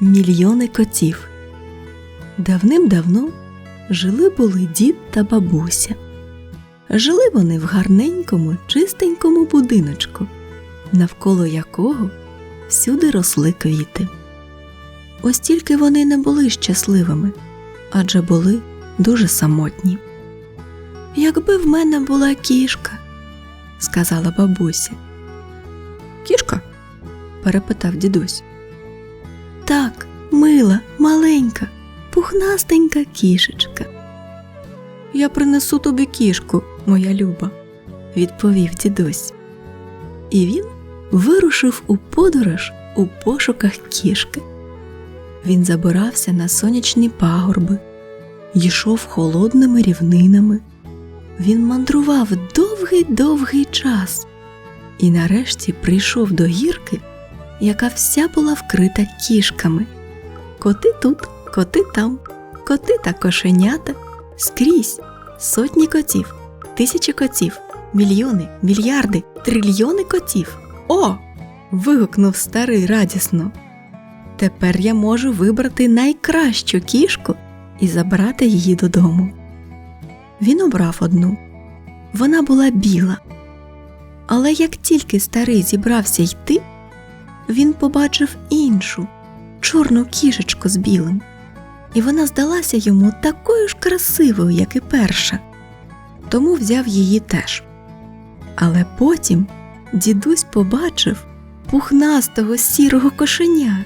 Мільйони котів. Давним-давно жили були дід та бабуся. Жили вони в гарненькому, чистенькому будиночку, навколо якого всюди росли квіти. Ось тільки вони не були щасливими, адже були дуже самотні. Якби в мене була кішка, сказала бабуся. Кішка? перепитав дідусь. Так, мила, маленька, пухнастенька кішечка. Я принесу тобі кішку, моя люба, відповів дідусь. І він вирушив у подорож у пошуках кішки. Він забирався на сонячні пагорби, йшов холодними рівнинами. Він мандрував довгий-довгий час і нарешті прийшов до гірки, яка вся була вкрита кішками. Коти тут, коти там, коти та кошенята скрізь сотні котів, тисячі котів, мільйони, мільярди, трильйони котів. О! вигукнув старий радісно. Тепер я можу вибрати найкращу кішку і забрати її додому. Він обрав одну. Вона була біла. Але як тільки старий зібрався йти, він побачив іншу чорну кішечку з білим, і вона здалася йому такою ж красивою, як і перша, тому взяв її теж. Але потім дідусь побачив пухнастого сірого кошеня,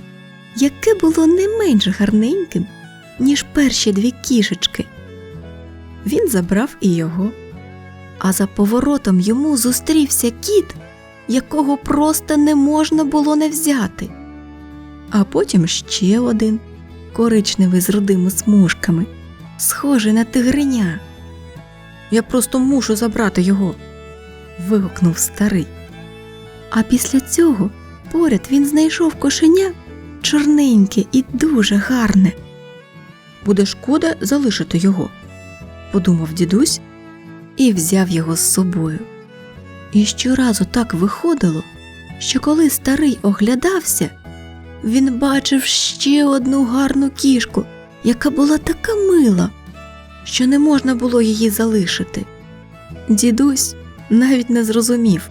яке було не менш гарненьким, ніж перші дві кішечки. Він забрав і його, а за поворотом йому зустрівся кіт, якого просто не можна було не взяти. А потім ще один коричневий з рудими смужками, схожий на тигриня. Я просто мушу забрати його. вигукнув старий. А після цього поряд він знайшов кошеня чорненьке і дуже гарне. Буде шкода залишити його, подумав дідусь і взяв його з собою. І щоразу так виходило, що коли старий оглядався, він бачив ще одну гарну кішку, яка була така мила, що не можна було її залишити. Дідусь навіть не зрозумів,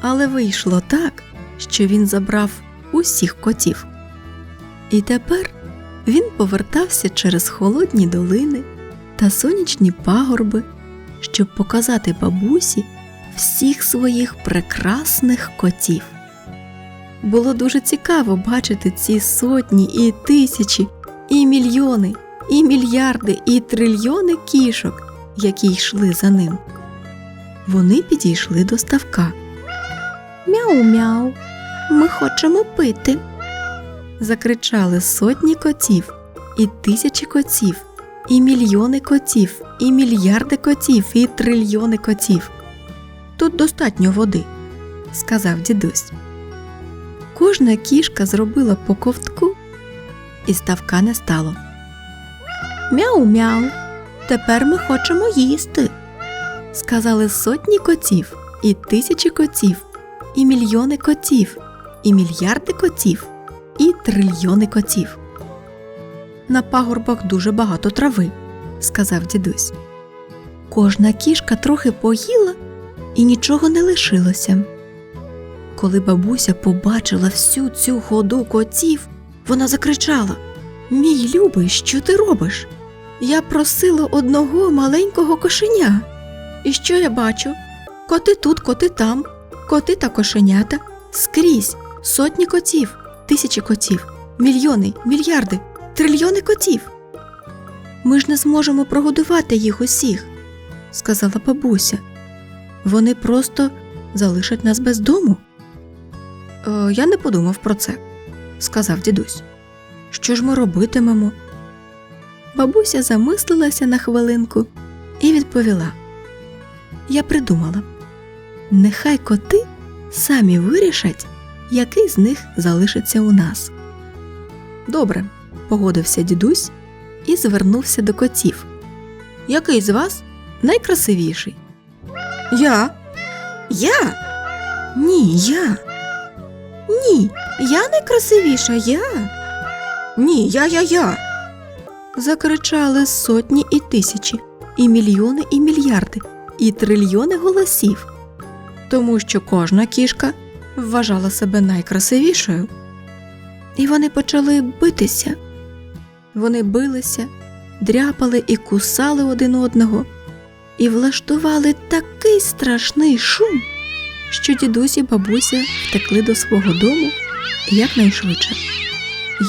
але вийшло так, що він забрав усіх котів. І тепер він повертався через холодні долини та сонячні пагорби, щоб показати бабусі всіх своїх прекрасних котів. Було дуже цікаво бачити ці сотні і тисячі, і мільйони, і мільярди, і трильйони кішок, які йшли за ним. Вони підійшли до ставка. Мяу-мяу, ми хочемо пити. Закричали сотні котів, і тисячі котів, і мільйони котів, і мільярди котів, і трильйони котів. Тут достатньо води, сказав дідусь. Кожна кішка зробила по ковтку, і ставка не стало. Мяу-мяу, тепер ми хочемо їсти, сказали сотні котів, і тисячі котів, і мільйони котів, і мільярди котів, і трильйони котів. На пагорбах дуже багато трави, сказав дідусь. Кожна кішка трохи поїла і нічого не лишилося. Коли бабуся побачила всю цю ходу котів, вона закричала Мій любий, що ти робиш? Я просила одного маленького кошеня. І що я бачу? Коти тут, коти там, коти та кошенята, скрізь сотні котів, тисячі котів, мільйони, мільярди, трильйони котів. Ми ж не зможемо прогодувати їх усіх, сказала бабуся. Вони просто залишать нас без дому. Е, я не подумав про це, сказав дідусь. Що ж ми робитимемо? Бабуся замислилася на хвилинку і відповіла: Я придумала. Нехай коти самі вирішать, який з них залишиться у нас. Добре, погодився дідусь і звернувся до котів. Який з вас найкрасивіший? Я. Я? Ні, я. Ні, я найкрасивіша, я. Ні, я, я, я. Закричали сотні і тисячі, і мільйони, і мільярди, і трильйони голосів, тому що кожна кішка вважала себе найкрасивішою. І вони почали битися. Вони билися, дряпали і кусали один одного, і влаштували такий страшний шум, що дідусь і бабуся втекли до свого дому якнайшвидше.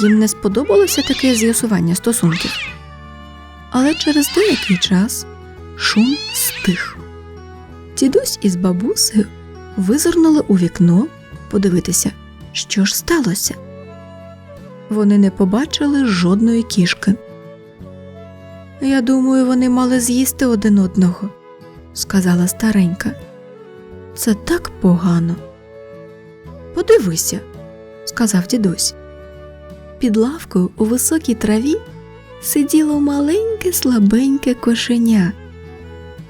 Їм не сподобалося таке з'ясування стосунків. Але через деякий час шум стих. Дідусь із бабусею визирнули у вікно подивитися, що ж сталося. Вони не побачили жодної кішки. Я думаю, вони мали з'їсти один одного, сказала старенька. Це так погано. Подивися, сказав дідусь. Під лавкою у високій траві сиділо маленьке слабеньке кошеня.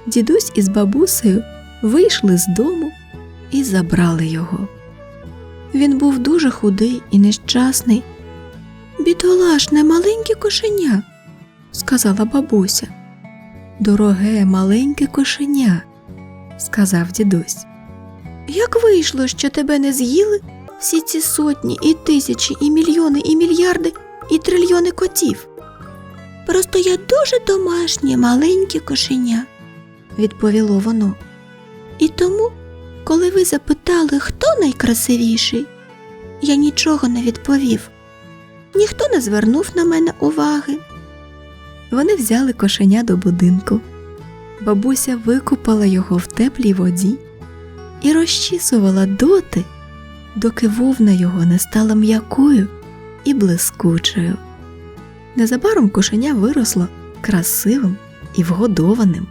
Дідусь із бабусею вийшли з дому і забрали його. Він був дуже худий і нещасний. Бідолашне маленьке кошеня, сказала бабуся. Дороге маленьке кошеня, сказав дідусь. Як вийшло, що тебе не з'їли всі ці сотні і тисячі, і мільйони, і мільярди, і трильйони котів? Просто я дуже домашнє маленьке кошеня, відповіло воно. І тому, коли ви запитали, хто найкрасивіший, я нічого не відповів. Ніхто не звернув на мене уваги. Вони взяли кошеня до будинку. Бабуся викупала його в теплій воді і розчісувала доти, доки вовна його не стала м'якою і блискучою. Незабаром кошеня виросло красивим і вгодованим.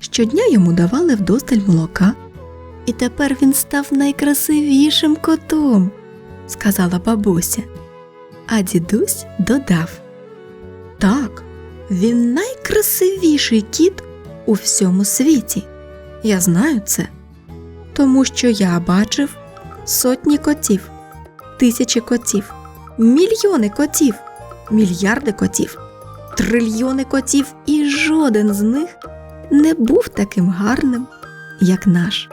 Щодня йому давали вдосталь молока, і тепер він став найкрасивішим котом, сказала бабуся. А дідусь додав Так, він найкрасивіший кіт у всьому світі. Я знаю це, тому що я бачив сотні котів, тисячі котів, мільйони котів, мільярди котів, трильйони котів, і жоден з них не був таким гарним, як наш.